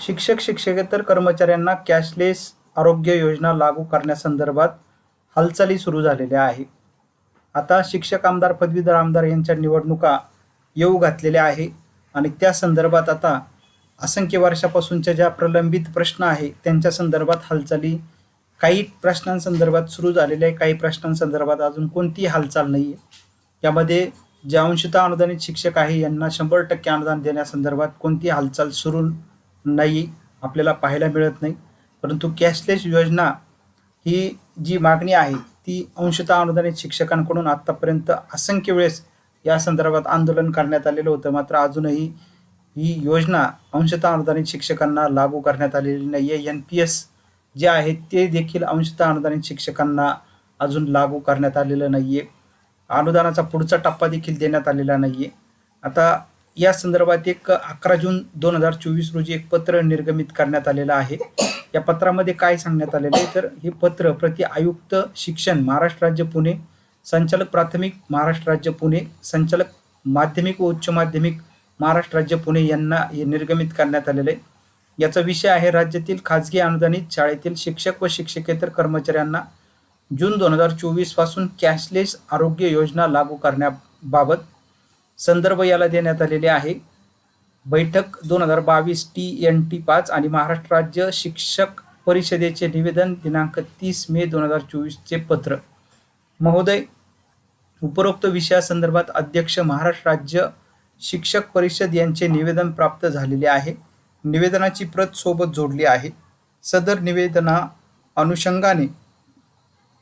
शिक्षक शिक्षकेतर कर्मचाऱ्यांना कॅशलेस आरोग्य योजना लागू करण्यासंदर्भात हालचाली सुरू झालेल्या आहे आता शिक्षक आमदार पदवीधर आमदार यांच्या निवडणुका येऊ घातलेल्या आहे आणि त्या संदर्भात आता असंख्य वर्षापासूनच्या ज्या प्रलंबित प्रश्न आहे त्यांच्या संदर्भात हालचाली काही प्रश्नांसंदर्भात सुरू झालेल्या आहे काही प्रश्नांसंदर्भात अजून कोणतीही हालचाल नाही आहे यामध्ये जे अंशतः अनुदानित शिक्षक आहे यांना शंभर टक्के अनुदान देण्यासंदर्भात कोणती हालचाल सुरू नाही आपल्याला पाहायला मिळत नाही. परंतु कॅशलेस योजना ही जी मागणी आहे ती अंशतः अनुदानित शिक्षकांकडून आत्तापर्यंत असंख्य वेळेस या संदर्भात आंदोलन करण्यात आलेलं होतं. मात्र अजूनही ही योजना अंशतः अनुदानित शिक्षकांना लागू करण्यात आलेली नाही आहे एन पी एस जे आहे ते देखील अंशतः अनुदानित शिक्षकांना अजून लागू करण्यात आलेलं नाही आहे अनुदानाचा पुढचा टप्पा देखील देण्यात आलेला नाही आहे आता या संदर्भात एक अकरा जून दोन हजार चोवीस रोजी एक पत्र निर्गमित करण्यात आलेलं आहे. या पत्रामध्ये काय सांगण्यात आलेलं आहे? तर हे पत्र प्रति आयुक्त शिक्षण महाराष्ट्र राज्य पुणे संचालक प्राथमिक महाराष्ट्र राज्य पुणे संचालक माध्यमिक व उच्च माध्यमिक महाराष्ट्र राज्य पुणे यांना हे निर्गमित करण्यात आलेलं आहे. याचा विषय आहे राज्यातील खाजगी अनुदानित शाळेतील शिक्षक व शिक्षकेतर कर्मचाऱ्यांना जून दोन हजार चोवीसपासून कॅशलेस आरोग्य योजना लागू करण्याबाबत. संदर्भ याला देण्यात आलेले आहे. बैठक दोन हजार बावीस टी एन टी पाच आणि महाराष्ट्र राज्य शिक्षक परिषदेचे निवेदन दिनांक तीस मे दोन हजार चोवीसचे पत्र. महोदय उपरोक्त विषयासंदर्भात अध्यक्ष महाराष्ट्र राज्य शिक्षक परिषद यांचे निवेदन प्राप्त झालेले आहे. निवेदनाची प्रत सोबत जोडली आहे. सदर निवेदना अनुषंगाने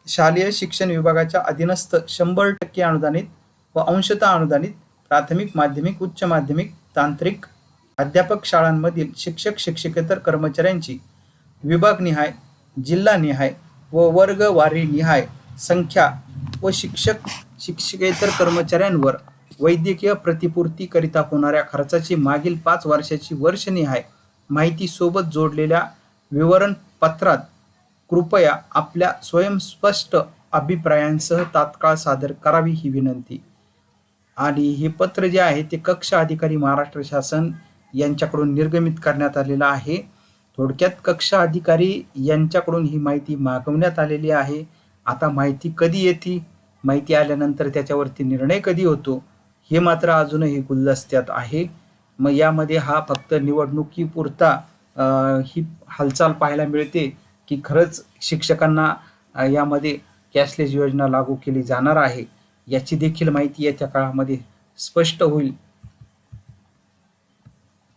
शालेय शिक्षण विभागाच्या अधीनस्थ शंभर टक्के अनुदानित व अंशतः अनुदानित प्राथमिक माध्यमिक उच्च माध्यमिक तांत्रिक अध्यापक शाळांमधील शिक्षक शिक्षकेतर कर्मचाऱ्यांची विभागनिहाय जिल्हानिहाय व वर्गवारीनिहाय संख्या व शिक्षक शिक्षकेतर कर्मचाऱ्यांवर वैद्यकीय प्रतिपूर्तीकरिता होणाऱ्या खर्चाची मागील पाच वर्षाची वर्षनिहाय माहिती सोबत जोडलेल्या विवरणपत्रात कृपया आपल्या स्वयंस्पष्ट अभिप्रायांसह तात्काळ सादर करावी ही विनंती. आणि हे पत्र जे आहे ते कक्ष अधिकारी महाराष्ट्र शासन यांच्याकडून निर्गमित करण्यात आलेलं आहे. थोडक्यात कक्ष अधिकारी यांच्याकडून ही माहिती मागवण्यात आलेली आहे. आता माहिती कधी येते? माहिती आल्यानंतर त्याच्यावरती निर्णय कधी होतो? हे मात्र अजूनही गुलदस्त्यात आहे. मग यामध्ये हा फक्त निवडणुकीपुरता ही हालचाल पाहायला मिळते की खरंच शिक्षकांना यामध्ये कॅशलेस योजना लागू केली जाणार आहे. याची देखील माहिती येत्या काळामध्ये स्पष्ट होईल.